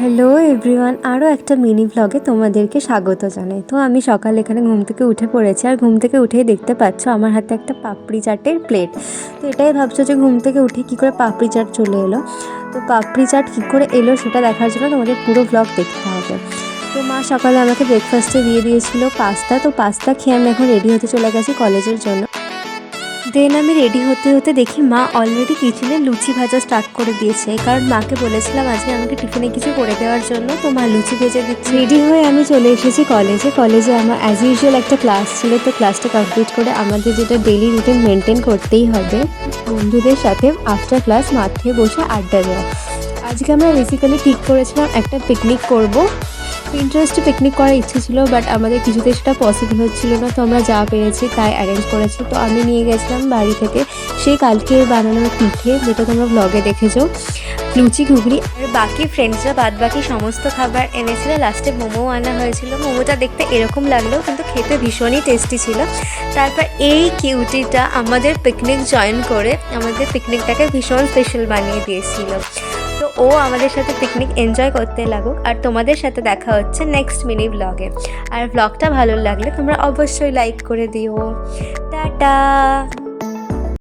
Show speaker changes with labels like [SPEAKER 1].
[SPEAKER 1] Hello everyone আরও একটা mini ভ্লগে তোমাদেরকে স্বাগত জানাই। তো আমি সকালে এখানে ঘুম থেকে উঠে পড়েছি আর ঘুম থেকে উঠেই দেখতে পাচ্ছ আমার হাতে একটা পাপড়ি চাটের প্লেট তো এটাই ভাবছ যে ঘুম থেকে উঠে কী করে পাপড়ি চাট চলে এলো? তো পাপড়ি চাট কী করে এলো সেটা দেখার জন্য তোমাদের পুরো ভ্লগ দেখতে হবে। তো মা সকালে আমাকে ব্রেকফাস্টে দিয়ে দিয়েছিল পাস্তা। তো পাস্তা খেয়ে আমি এখন রেডি হতে চলে গেছি কলেজের জন্য। দেন আমি রেডি হতে হতে দেখি মা অলরেডি কিচেনে লুচি ভাজা স্টার্ট করে দিয়েছে। কারণ মাকে বলেছিলাম, আজকে আমাকে টিফিনে কিছু করে দেওয়ার জন্য তো মা লুচি ভেজে দিচ্ছে। রেডি হয়ে আমি চলে এসেছি কলেজে কলেজে আমার অ্যাজ ইউজুয়াল একটা ক্লাস ছিল, তো ক্লাসটা কমপ্লিট করে আমাদের যেটা ডেলি রুটিন মেনটেন করতেই হবে, বন্ধুদের সাথে আফটার ক্লাস মাঠে বসে আড্ডা দেওয়া। আজকে আমরা বেসিক্যালি ঠিক করেছিলাম একটা পিকনিক করব। ইন্টারেস্টে পিকনিক করার ইচ্ছে ছিল বাট আমাদের কিছুতে সেটা পসিবল হচ্ছিল না। তো আমরা যা পেরেছি তাই অ্যারেঞ্জ করেছি। তো আমি নিয়ে গেছিলাম বাড়ি থেকে সেই কালকে বানানো পিঠে, যেটা তোমরা ব্লগে দেখেছ, লুচি, ঘুগনি। আর বাকি ফ্রেন্ডসরা বাদ বাকি সমস্ত খাবার এনেছিল। লাস্টে মোমো আনা হয়েছিল। মোমোটা দেখতে এরকম লাগল, কিন্তু খেতে ভীষণই টেস্টি ছিল। তারপর এই কিউটিটা আমাদের পিকনিক জয়েন করে, আমাদের পিকনিকটাকে ভীষণ স্পেশাল বানিয়ে দিয়েছিল। ও আমাদের সাথে পিকনিক এনজয় করতে লাগুক। আর তোমাদের সাথে দেখা হচ্ছে নেক্সট মিনি ব্লগে আর ব্লগটা ভালো লাগলে তোমরা অবশ্যই লাইক করে দিও। টাটা!